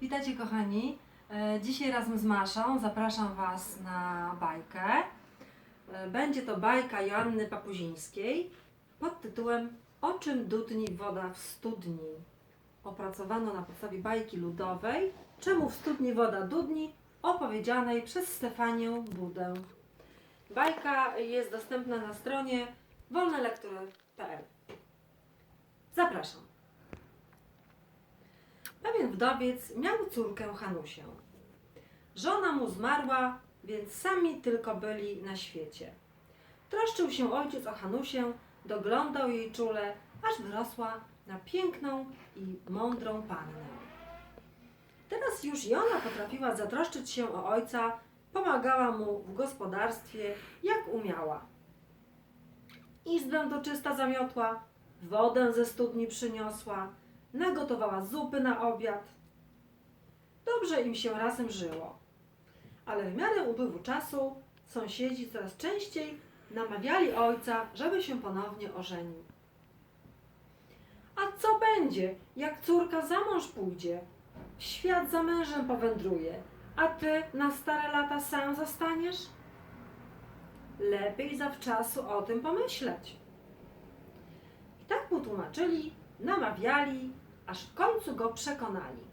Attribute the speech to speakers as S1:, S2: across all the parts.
S1: Witajcie kochani. E, Dzisiaj razem z Maszą zapraszam Was na bajkę. E, Będzie to bajka Joanny Papuzińskiej pod tytułem O czym dudni woda w studni. Opracowano na podstawie bajki ludowej Czemu w studni woda dudni opowiedzianej przez Stefanię Budę. Bajka jest dostępna na stronie wolnelektury.pl Zapraszam. Wdowiec miał córkę Hanusię. Żona mu zmarła, więc sami tylko byli na świecie. Troszczył się ojciec o Hanusię, doglądał jej czule, aż wyrosła na piękną i mądrą pannę. Teraz już i ona potrafiła zatroszczyć się o ojca, pomagała mu w gospodarstwie jak umiała. Izbę do czysta zamiotła, wodę ze studni przyniosła, nagotowała zupy na obiad. Dobrze im się razem żyło. Ale w miarę upływu czasu sąsiedzi coraz częściej namawiali ojca, żeby się ponownie ożenił. A co będzie, jak córka za mąż pójdzie? Świat za mężem powędruje, a ty na stare lata sam zostaniesz? Lepiej zawczasu o tym pomyśleć. I tak mu tłumaczyli, namawiali, aż w końcu go przekonali.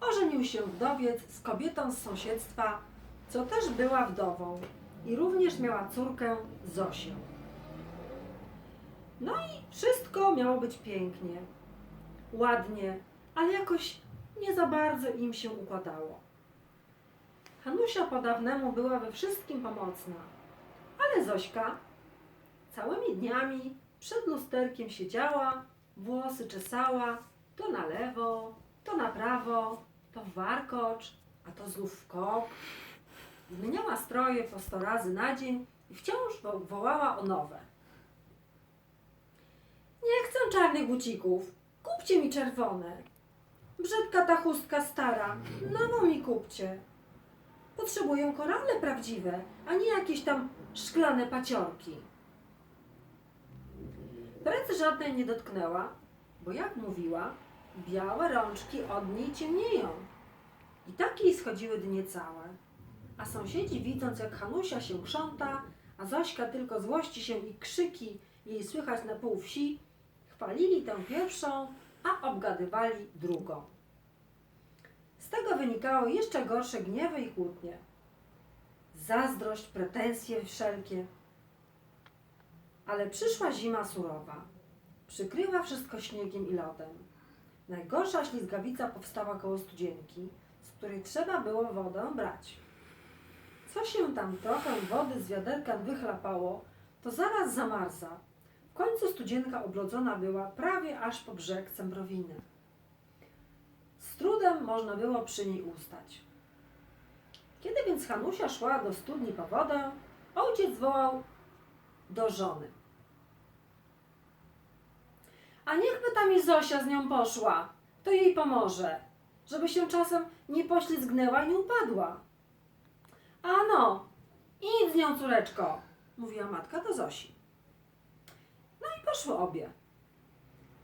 S1: Ożenił się wdowiec z kobietą z sąsiedztwa, co też była wdową i również miała córkę Zosię. No i wszystko miało być pięknie, ładnie, ale jakoś nie za bardzo im się układało. Hanusia po dawnemu była we wszystkim pomocna, ale Zośka całymi dniami przed lusterkiem siedziała, włosy czesała, to na lewo, to na prawo, to w warkocz, a to znów w kok. Zmieniała stroje po sto razy na dzień i wciąż wo- wołała o nowe. Nie chcę czarnych bucików, kupcie mi czerwone. Brzydka ta chustka stara, nową mi kupcie. Potrzebuję korale prawdziwe, a nie jakieś tam szklane paciorki. Pracy żadnej nie dotknęła, bo jak mówiła, białe rączki od niej ciemnieją. I tak jej schodziły dnie całe. A sąsiedzi widząc, jak Hanusia się krząta, a Zośka tylko złości się i krzyki jej słychać na pół wsi, chwalili tę pierwszą, a obgadywali drugą. Z tego wynikały jeszcze gorsze gniewy i kłótnie. Zazdrość, pretensje wszelkie. Ale przyszła zima surowa. Przykryła wszystko śniegiem i lodem. Najgorsza ślizgawica powstała koło studzienki, z której trzeba było wodę brać. Co się tam trochę wody z wiaderka wychlapało, to zaraz zamarza. W końcu studzienka oblodzona była prawie aż po brzeg Cembrowiny. Z trudem można było przy niej ustać. Kiedy więc Hanusia szła do studni po wodę, ojciec wołał do żony. A niechby tam i Zosia z nią poszła, to jej pomoże, żeby się czasem nie poślizgnęła i nie upadła. A no, idź z nią, córeczko, mówiła matka do Zosi. No i poszły obie.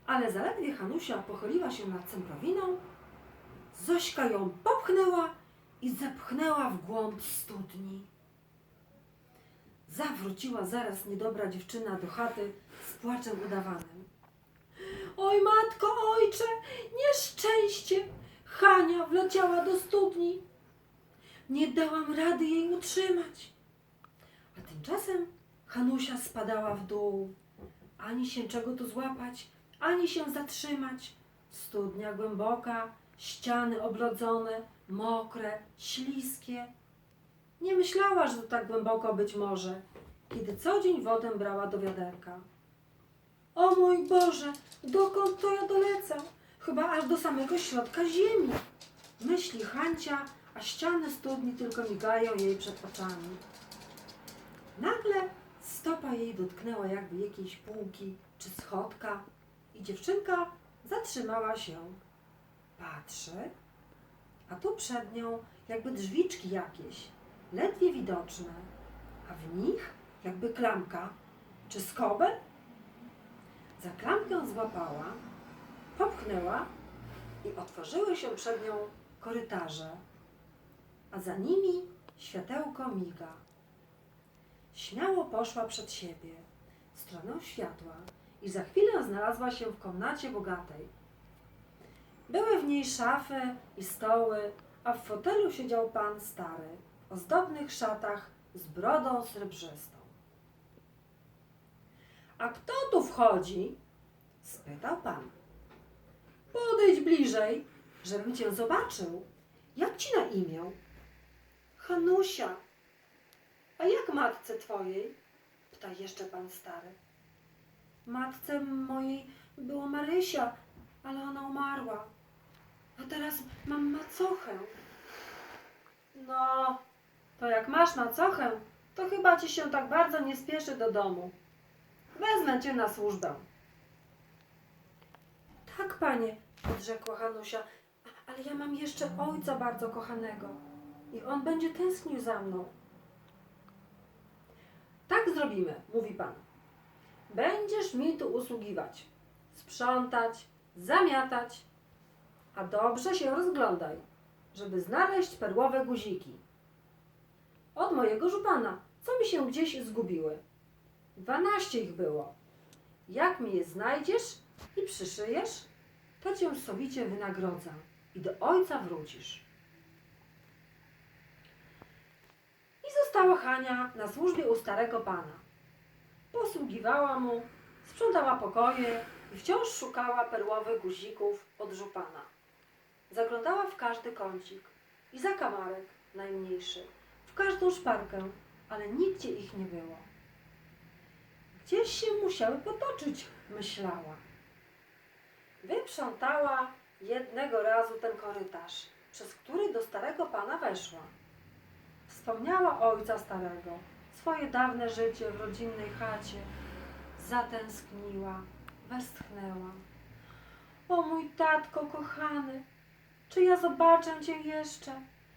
S1: Ale zaledwie Hanusia pochyliła się nad Cemprowiną, Zośka ją popchnęła i zepchnęła w głąb studni. Zawróciła zaraz niedobra dziewczyna do chaty z płaczem udawanym. Oj, matko, ojcze, nieszczęście! Hania wleciała do studni. Nie dałam rady jej utrzymać. A tymczasem Hanusia spadała w dół. Ani się czego tu złapać, ani się zatrzymać. Studnia głęboka, ściany oblodzone, mokre, śliskie. Nie myślała, że to tak głęboko być może, kiedy co dzień wodę brała do wiaderka. O mój Boże, dokąd to ja dolecę? Chyba aż do samego środka ziemi. Myśli Hancia, a ściany studni tylko migają jej przed oczami. Nagle stopa jej dotknęła jakby jakiejś półki czy schodka i dziewczynka zatrzymała się. Patrzy, a tu przed nią jakby drzwiczki jakieś, ledwie widoczne, a w nich jakby klamka czy skobel. Za klamkę złapała, popchnęła i otworzyły się przed nią korytarze, a za nimi światełko miga. Śmiało poszła przed siebie, w stronę światła i za chwilę znalazła się w komnacie bogatej. Były w niej szafy i stoły, a w fotelu siedział pan stary, ozdobnych szatach z brodą srebrzystą. A kto tu wchodzi? spytał pan. Podejdź bliżej, żebym cię zobaczył. Jak ci na imię? Hanusia. A jak matce twojej? Pyta jeszcze pan stary. Matce mojej było Marysia, ale ona umarła. A teraz mam macochę. No, to jak masz macochę, to chyba ci się tak bardzo nie spieszy do domu. Wezmę cię na służbę. Tak, panie, odrzekła Hanusia, "A- ale ja mam jeszcze ojca bardzo kochanego i on będzie tęsknił za mną. Tak zrobimy, mówi pan. Będziesz mi tu usługiwać, sprzątać, zamiatać, a dobrze się rozglądaj, żeby znaleźć perłowe guziki. Od mojego żupana, co mi się gdzieś zgubiły. Dwanaście ich było. Jak mi je znajdziesz i przyszyjesz, to cię sowicie wynagrodzę i do ojca wrócisz. I została Hania na służbie u starego pana. Posługiwała mu, sprzątała pokoje i wciąż szukała perłowych guzików od żupana. Zaglądała w każdy kącik i zakamarek najmniejszy, w każdą szparkę, ale nigdzie ich nie było. Gdzieś się musiały potoczyć, myślała. Wyprzątała jednego razu ten korytarz, przez który do starego pana weszła. Wspomniała ojca starego, swoje dawne życie w rodzinnej chacie. Zatęskniła, westchnęła. O mój tatko kochany, czy ja zobaczę cię jeszcze?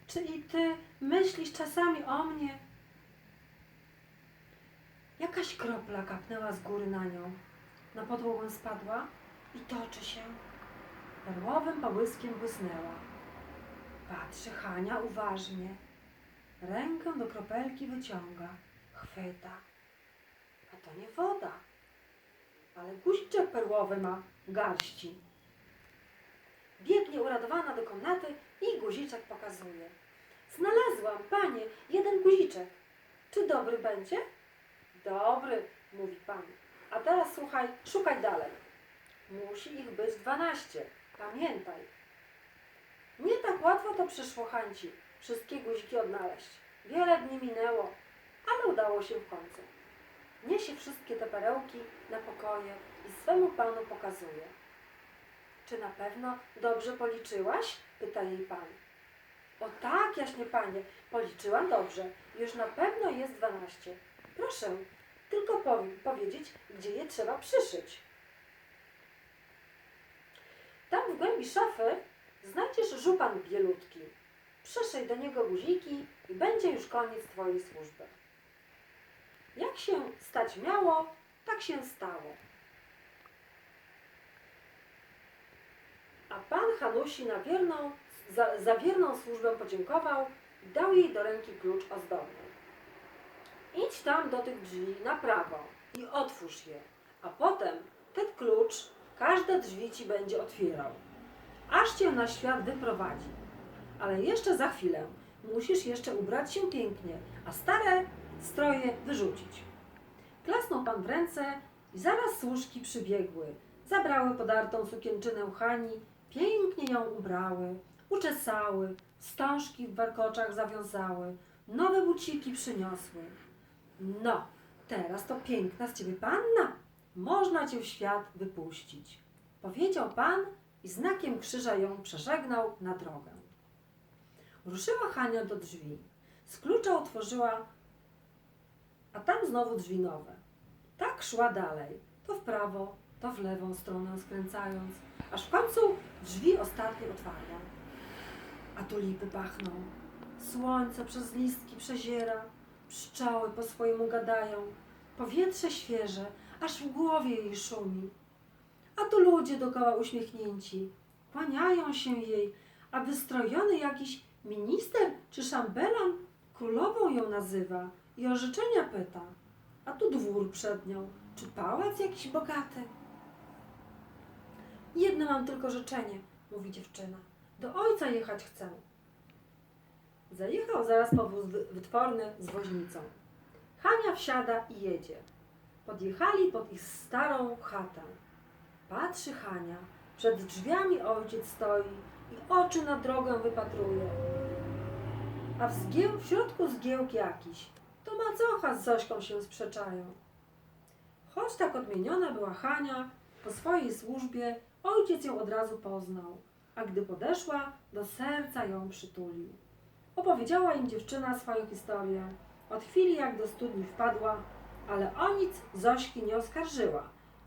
S1: Czy i ty myślisz czasami o mnie? Jakaś kropla kapnęła z góry na nią. Na podłogę spadła i toczy się. Perłowym połyskiem błysnęła. Patrzy Hania uważnie. Rękę do kropelki wyciąga. Chwyta. A to nie woda, ale guziczek perłowy ma garści. Biegnie uradowana do komnaty i guziczek pokazuje. Znalazłam, panie, jeden guziczek. Czy dobry będzie? Dobry, mówi pan. A teraz słuchaj, szukaj dalej. Musi ich być dwanaście. Pamiętaj. Nie tak łatwo to przyszło Hanci, wszystkie guziki odnaleźć. Wiele dni minęło, ale udało się w końcu. Niesie wszystkie te perełki na pokoje i swemu panu pokazuje. Czy na pewno dobrze policzyłaś? pyta jej pan. O tak, jaśnie panie, policzyłam dobrze. Już na pewno jest dwanaście. Proszę, tylko powiem, powiedzieć, gdzie je trzeba przyszyć. Tam w głębi szafy znajdziesz żupan bielutki. Przyszyj do niego guziki i będzie już koniec twojej służby. Jak się stać miało, tak się stało. A pan Hanusi na wierną, za, za wierną służbę podziękował i dał jej do ręki klucz ozdobny. Idź tam do tych drzwi na prawo i otwórz je, a potem ten klucz każde drzwi ci będzie otwierał, aż cię na świat wyprowadzi. Ale jeszcze za chwilę musisz jeszcze ubrać się pięknie, a stare stroje wyrzucić. Klasnął pan w ręce i zaraz służki przybiegły. Zabrały podartą sukienczynę Hani, pięknie ją ubrały, uczesały, wstążki w warkoczach zawiązały, nowe buciki przyniosły. No, teraz to piękna z ciebie panna. Można cię w świat wypuścić. Powiedział pan i znakiem krzyża ją przeżegnał na drogę. Ruszyła Hania do drzwi. Z klucza otworzyła, a tam znowu drzwi nowe. Tak szła dalej, to w prawo, to w lewą stronę skręcając, aż w końcu drzwi ostatnie otwarła. A tu lipy pachną. Słońce przez listki przeziera, pszczoły po swojemu gadają, powietrze świeże, aż w głowie jej szumi. A tu ludzie dokoła uśmiechnięci, kłaniają się jej, a wystrojony jakiś minister czy szambelan królową ją nazywa i o życzenia pyta. A tu dwór przed nią, czy pałac jakiś bogaty? Jedno mam tylko życzenie, mówi dziewczyna. Do ojca jechać chcę. Zajechał zaraz powóz wy- wytworny z woźnicą. Hania wsiada i jedzie. Podjechali pod ich starą chatę. Patrzy Hania, przed drzwiami ojciec stoi i oczy na drogę wypatruje. A w, zgieł, w środku zgiełk jakiś. To macocha z Zośką się sprzeczają. Choć tak odmieniona była Hania, po swojej służbie ojciec ją od razu poznał, a gdy podeszła, do serca ją przytulił. Opowiedziała im dziewczyna swoją historię. Od chwili jak do studni wpadła, ale o nic Zośki nie oskarżyła,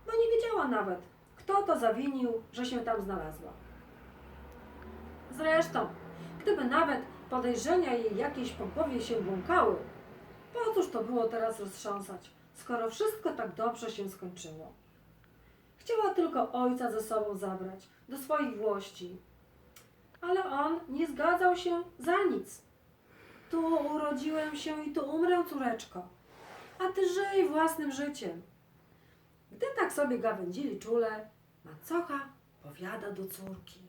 S1: bo nie wiedziała nawet, kto to zawinił, że się tam znalazła. Zresztą, gdyby nawet podejrzenia jej jakieś po głowie się błąkały, po cóż to było teraz roztrząsać, skoro wszystko tak dobrze się skończyło. Chciała tylko ojca ze sobą zabrać, do swoich włości. Ale on nie zgadzał się za nic. Tu urodziłem się i tu umrę, córeczko, a ty żyj własnym życiem. Gdy tak sobie gawędzili czule, macocha powiada do córki.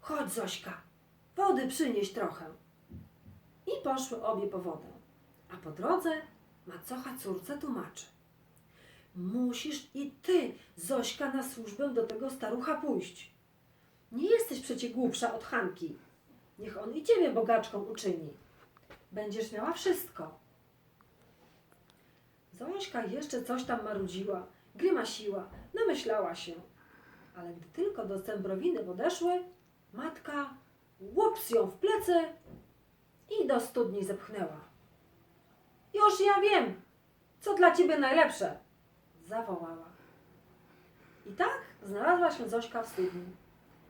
S1: Chodź, Zośka, wody przynieś trochę. I poszły obie po wodę. A po drodze macocha córce tłumaczy. Musisz i ty, Zośka, na służbę do tego starucha pójść. Nie jesteś przecie głupsza od Hanki. Niech on i ciebie bogaczką uczyni. Będziesz miała wszystko. Zośka jeszcze coś tam marudziła, grymasiła, namyślała się. Ale gdy tylko do Cembrowiny podeszły, matka łups ją w plecy i do studni zepchnęła. Już ja wiem, co dla ciebie najlepsze, zawołała. I tak znalazła się Zośka w studni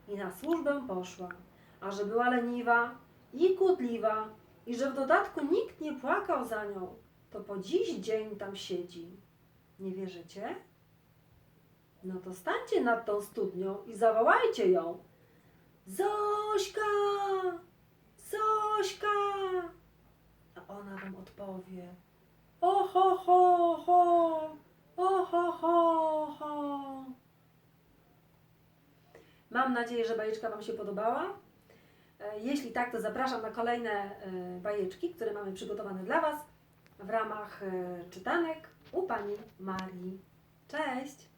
S1: i na służbę poszła, a że była leniwa i kłótliwa i że w dodatku nikt nie płakał za nią, to po dziś dzień tam siedzi. Nie wierzycie? No to stańcie nad tą studnią i zawołajcie ją. Zośka! Zośka! A ona wam odpowie. Mam nadzieję, że bajeczka Wam się podobała. E, Jeśli tak, to zapraszam na kolejne e, bajeczki, które mamy przygotowane dla Was w ramach e, czytanek u Pani Marii. Cześć!